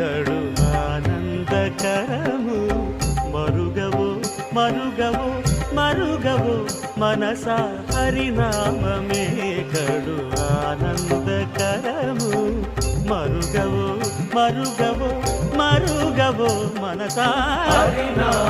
కడు ఆనందకరము. మరుగవో మరుగవో మరుగవో మనస హరినామమే కడు. ఆనందకరము. మరుగవో మరుగవో మరుగవో మనస హరినామ